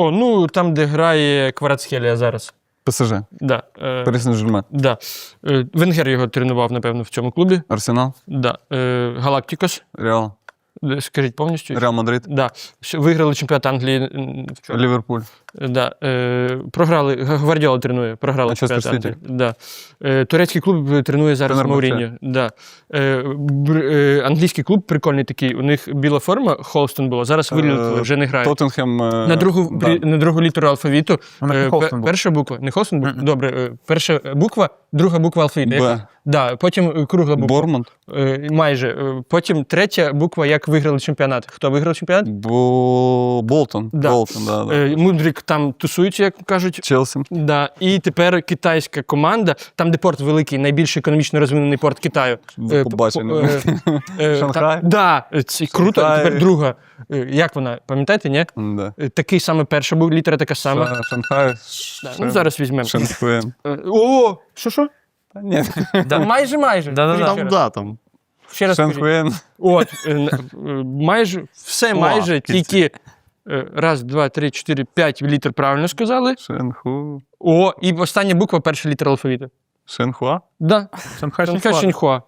О, ну там, де грає Кварацхелія зараз. ПСЖ. Да, е, Парі Сен-Жермен. да. Е, Венгер його тренував, напевно, в цьому клубі. Арсенал. Да. Е, Галактикос. Реал. Е, Скажіть повністю. Реал Мадрид. Да. Виграли чемпіонат Англії вчора. Ліверпуль. Да. Е, програли. Гвардіола тренує. Програли Манчестер чемпіонат Сіті. Англії. Да. Е, турецький клуб тренує зараз. Мауріньо. Да. Е, бр- е, англійський клуб прикольний такий. У них біла форма, Холстон була. Зараз вилітили, Е, вже не грають. Тоттенхем. е, На другу, да. при- на другу літеру алфавіту. Е, перша буква. Не Холстон був? Добре. е, Перша буква, друга буква алфавіту. Б. Да, потім е, кругла буква. Бормунд. Е, майже. Е, Потім третя буква, як виграли чемпіонат. Хто виграв чемпіонат? Бо... Болтон. Да. Болтон, да, да. Е, Мудрик там тусується, як кажуть. Челсі. Да. І тепер китайська команда, там, де порт великий, найбільш економічно розвинений порт Китаю. До Е, побачення. е, е, Шанхай? та- Да, е, це круто. Шанхай. Тепер друга. Е, Як вона? Пам'ятаєте, ні? Да. Е, Такий саме перша був, літера така сама. Шанхай. Да, ну, зараз візьмемо. Е, О, що що? Та Ні. Да. Майже, майже. Там, раз. да, там. Ще раз. Шенхуен. От, е, н- е, майже, все О, майже, кільці. тільки е, раз, два, три, чотири, п'ять літер правильно сказали. Шенху. О, і остання буква перша літера алфавіту. Шенхуа. Да, Шанхай Шанхай Шеньхуа.